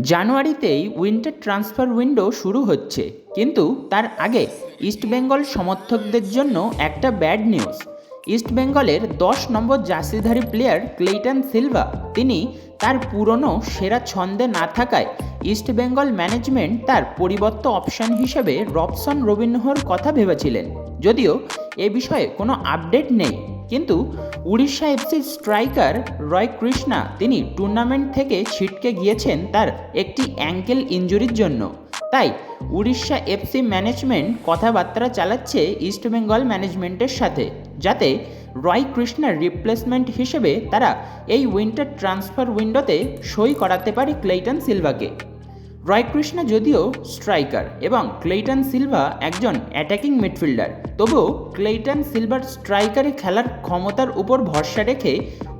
জানুয়ারিতেই winter transfer window শুরু হচ্ছে। কিন্তু তার আগে ইস্টবেঙ্গল সমর্থকদের জন্য একটা ব্যাড নিউজ। ইস্টবেঙ্গলের দশ নম্বর জার্সিধারী প্লেয়ার ক্লেইটন সিলভা, তিনি তার পুরনো সেরা ছন্দে না থাকায় ইস্টবেঙ্গল ম্যানেজমেন্ট তার পরিবর্ত অপশন হিসেবে রবসন রবিনহোর কথা ভেবেছিলেন। যদিও এ বিষয়ে কোনো আপডেট নেই। কিন্তু উড়িষ্যা এফসির স্ট্রাইকার রয় কৃষ্ণা তিনি টুর্নামেন্ট থেকে ছিটকে গিয়েছেন তার একটি অ্যাঙ্কেল ইঞ্জুরির জন্য। তাই উড়িষ্যা এফসি ম্যানেজমেন্ট কথাবার্তা চালাচ্ছে ইস্টবেঙ্গল ম্যানেজমেন্টের সাথে, যাতে রয় কৃষ্ণার রিপ্লেসমেন্ট হিসেবে তারা এই উইন্টার ট্রান্সফার উইন্ডোতে সই করাতে পারে ক্লেইটন সিলভাকে। রয়কৃষ্ণ যদিও স্ট্রাইকার এবং ক্লেইটন সিলভা একজন অ্যাটাকিং মিডফিল্ডার, তবুও ক্লেইটন সিলভার স্ট্রাইকারে খেলার ক্ষমতার উপর ভরসা রেখে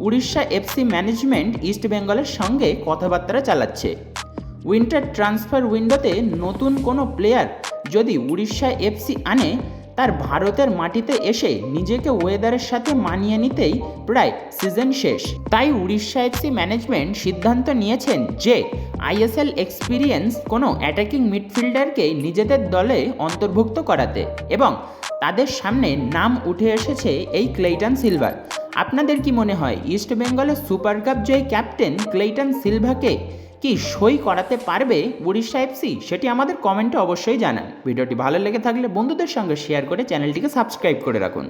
উড়িষ্যা এফসি ম্যানেজমেন্ট ইস্টবেঙ্গলের সঙ্গে কথাবার্তা চালাচ্ছে। উইন্টার ট্রান্সফার উইন্ডোতে নতুন কোনো প্লেয়ার যদি উড়িষ্যা এফসি আনে, তার ভারতের মাটিতে এসে নিজেকে ওয়েদারের সাথে মানিয়ে নিতেই প্রায় সিজন শেষ। তাই উড়িষ্যা এফসি ম্যানেজমেন্ট সিদ্ধান্ত নিয়েছেন যে আইএসএল এক্সপিরিয়েন্স কোনো অ্যাটাকিং মিডফিল্ডারকে নিজেদের দলে অন্তর্ভুক্ত করাতে এবং তাদের সামনে নাম উঠে এসেছে এই ক্লেইটন সিলভার। আপনাদের কি মনে হয়, ইস্ট বেঙ্গলের সুপার কাপ জয়ী ক্যাপ্টেন ক্লেইটন সিলভাকে কি সই করাতে পারবে উড়িষ্যা এফসি সেটি আমাদের কমেন্টে অবশ্যই জানান। ভিডিওটি ভালো লেগে থাকলে বন্ধুদের সঙ্গে শেয়ার করে চ্যানেলটিকে সাবস্ক্রাইব করে রাখুন।